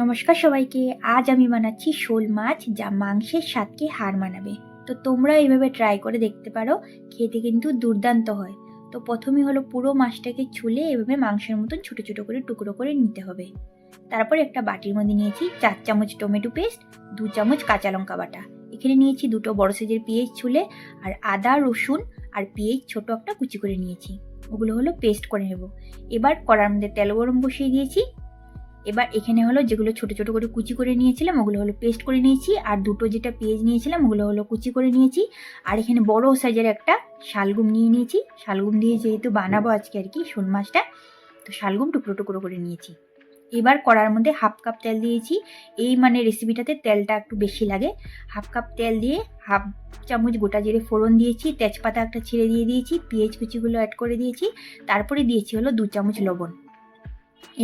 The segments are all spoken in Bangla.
নমস্কার সবাইকে। আজ আমি বানাচ্ছি শোল মাছ যা মাংসের স্বাদকে হার মানাবে। তো তোমরা এইভাবে ট্রাই করে দেখতে পারো, খেতে কিন্তু দুর্দান্ত হয়। তো প্রথমে হলো পুরো মাছটাকে ছুলে এভাবে মাংসের মতন ছোটো ছোটো করে টুকরো করে নিতে হবে। তারপর একটা বাটির মধ্যে নিয়েছি চার চামচ টমেটো পেস্ট, দু চামচ কাঁচা লঙ্কা বাটা। এখানে নিয়েছি দুটো বড় সাইজের পেঁয়াজ ছুলে আর আদা, রসুন আর পেঁয়াজ ছোট একটা কুচি করে নিয়েছি। ওগুলো হলো পেস্ট করে নেব। এবার কড়ার মধ্যে তেল গরম বসিয়ে দিয়েছি। এবার এখানে হলো যেগুলো ছোট ছোট করে কুচি করে নিয়েছিলাম, ওগুলো হলো পেস্ট করে নিয়েছি। আর দুটো যেটা পেঁয়াজ নিয়েছিলাম, ওগুলো হলো কুচি করে নিয়েছি। আর এখানে বড় সাইজের একটা শালগুম নিয়ে নিয়েছি। শালগুম দিয়ে যেহেতু বানাবো আজকে আর কি শোল মাছটা, তো শালগুম টুকরো টুকরো করে নিয়েছি। এবার কড়ার মধ্যে হাফ কাপ তেল দিয়েছি। এই মানে রেসিপিটাতে তেলটা একটু বেশি লাগে। হাফ কাপ তেল দিয়ে হাফ চামচ গোটা জিরে ফোড়ন দিয়েছি, তেজপাতা একটা ছেড়ে দিয়ে দিয়েছি, পেঁয়াজ কুচিগুলো অ্যাড করে দিয়েছি। তারপরে দিয়েছি হলো দু চামচ লবণ।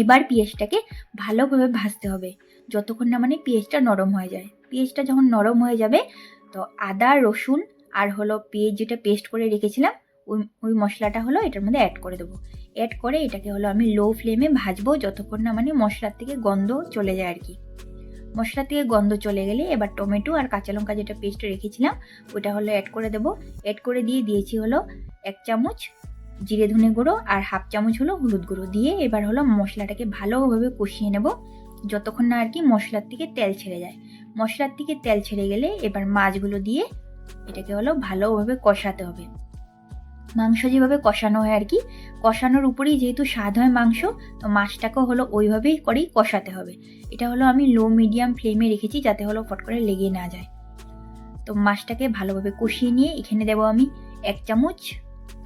এবার পেঁয়াজটাকে ভালোভাবে ভাজতে হবে। যতক্ষণ না মানে পেঁয়াজটা নরম হয়ে যায়। পেঁয়াজটা যখন নরম হয়ে যাবে, তো আদা, রসুন আর হলো পেঁয়াজ যেটা পেস্ট করে রেখেছিলাম, ওই ওই মশলাটা হলো এটার মধ্যে অ্যাড করে দেবো। অ্যাড করে এটাকে হলো আমি লো ফ্লেমে ভাজবো, যতক্ষণ না মানে মশলার থেকে গন্ধ চলে যায় আর কি মশলা থেকে গন্ধ চলে গেলে এবার টমেটো আর কাঁচা লঙ্কা যেটা পেস্ট রেখেছিলাম, ওটা হলো অ্যাড করে দেবো। অ্যাড করে দিয়ে দিয়েছি হলো এক চামচ জিরে ধনে গুঁড়ো আর হাফ চামচ হলো হলুদ গুঁড়ো দিয়ে এবার হলো মশলাটাকে ভালোভাবে কষিয়ে নেব। যতক্ষণ না আর কি মশলার থেকে তেল ছেড়ে যায়। মশলার থেকে তেল ছেড়ে গেলে এবার মাছগুলো দিয়ে এটাকে হলো ভালোভাবে কষাতে হবে। মাংস যেভাবে কষানো হয় আর কি, কষানোর উপরেই যেহেতু স্বাদ হয় মাংস, তো মাছটাকেও হলো ওইভাবেই করেই কষাতে হবে। এটা হলো আমি লো মিডিয়াম ফ্লেমে রেখেছি যাতে হলো ফট করে লেগে না যায়। তো মাছটাকে ভালোভাবে কষিয়ে নিয়ে এখানে দেবো আমি এক চামচ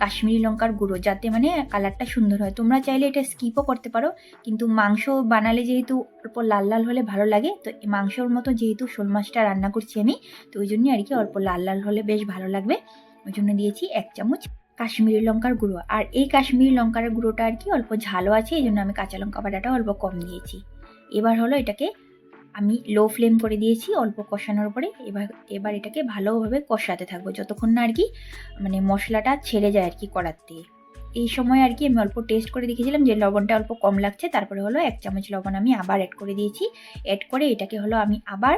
কাশ্মীরি লঙ্কার গুঁড়ো, যাতে মানে কালারটা সুন্দর হয়। তোমরা চাইলে এটা স্কিপও করতে পারো, কিন্তু মাংস বানালে যেহেতু অল্প লাল লাল হলে ভালো লাগে, তো মাংসর মতো যেহেতু শোল মাছটা রান্না করছি আমি, তো ওই জন্যই আর কি অল্প লাল লাল হলে বেশ ভালো লাগবে। ওই জন্য দিয়েছি এক চামচ কাশ্মীরি লঙ্কার গুঁড়ো। আর এই কাশ্মীরি লঙ্কার গুঁড়োটা আর কি অল্প ঝালও আছে, এই জন্য আমি কাঁচা লঙ্কা বাটাটা অল্প কম দিয়েছি। এবার হলো এটাকে আমি লো ফ্লেম করে দিয়েছি, অল্প কষানোর পরে এবার এবার এটাকে ভালোভাবে কষাতে থাকব। যতক্ষণ না আর কি মানে মশলাটা ছেড়ে যায় আর কি কড়ার দিয়ে এই সময় আর কি আমি অল্প টেস্ট করে দেখেছিলাম যে লবণটা অল্প কম লাগছে, তারপরে হলো এক চামচ লবণ আমি আবার অ্যাড করে দিয়েছি। অ্যাড করে এটাকে হলো আমি আবার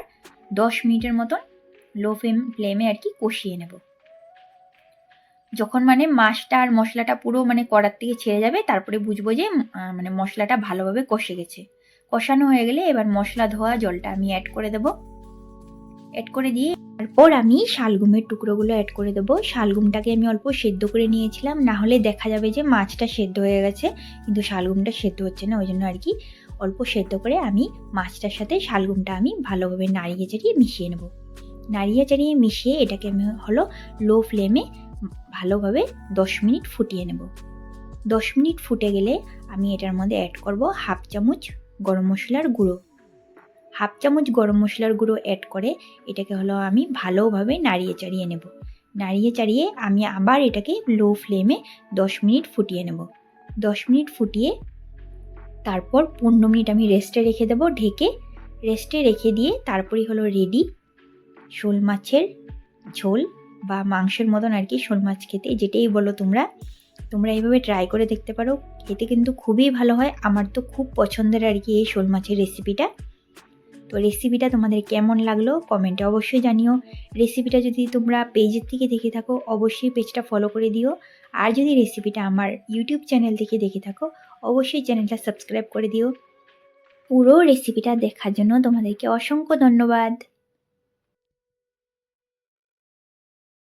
দশ মিনিটের মতন লো ফ্লেম ফ্লেমে আর কি কষিয়ে নেব। যখন মানে মাছটা আর মশলাটা পুরো মানে কড়ার থেকে ছেড়ে যাবে, তারপরে বুঝব যে মানে মশলাটা ভালোভাবে কষে গেছে। কষানো হয়ে গেলে এবার মশলা ধোয়া জলটা আমি অ্যাড করে দেবো। অ্যাড করে দিয়ে তারপর আমি শালগুমের টুকরোগুলো অ্যাড করে দেবো। শালগুমটাকে আমি অল্প সেদ্ধ করে নিয়েছিলাম, না হলে দেখা যাবে যে মাছটা সেদ্ধ হয়ে গেছে, কিন্তু শালগুমটা সেদ্ধ হচ্ছে না, ওই জন্য আর কি অল্প সেদ্ধ করে আমি মাছটার সাথে শালগুমটা আমি ভালোভাবে নাড়িয়ে চাড়িয়ে মিশিয়ে নেব। নাড়িয়ে চাড়িয়ে মিশিয়ে এটাকে আমি হলো লো ফ্লেমে ভালোভাবে দশ মিনিট ফুটিয়ে নেব। দশ মিনিট ফুটে গেলে আমি এটার মধ্যে অ্যাড করব হাফ চামচ গরম মশলার গুঁড়ো। হাফ চামচ গরম মশলার গুঁড়ো অ্যাড করে এটাকে হলো আমি ভালোভাবে নাড়িয়ে চাড়িয়ে নেব। নাড়িয়ে চাড়িয়ে আমি আবার এটাকে লো ফ্লেমে দশ মিনিট ফুটিয়ে নেব। দশ মিনিট ফুটিয়ে তারপর পনেরো মিনিট আমি রেস্টে রেখে দেবো ঢেকে। রেস্টে রেখে দিয়ে তারপরেই হলো রেডি শোল মাছের ঝোল বা মাংসের মতন আর কি শোল মাছ খেতে যেটাই বলো তোমরা। তোমরা এইভাবে ট্রাই করে দেখতে পারো খেতে কিন্তু খুবই ভালো হয়। আমার তো খুব পছন্দের আর কি এই শোল মাছের রেসিপিটা তো রেসিপিটা তোমাদের কেমন লাগল কমেন্টে অবশ্যই জানিও। রেসিপিটা যদি তোমরা পেজের থেকে দেখে থাকো, অবশ্যই পেজটা ফলো করে দিও। আর যদি রেসিপিটা আমার ইউটিউব চ্যানেল থেকে দেখে থাকো, অবশ্যই চ্যানেলটা সাবস্ক্রাইব করে দিও। পুরো রেসিপিটা দেখার জন্য তোমাদেরকে অসংখ্য ধন্যবাদ।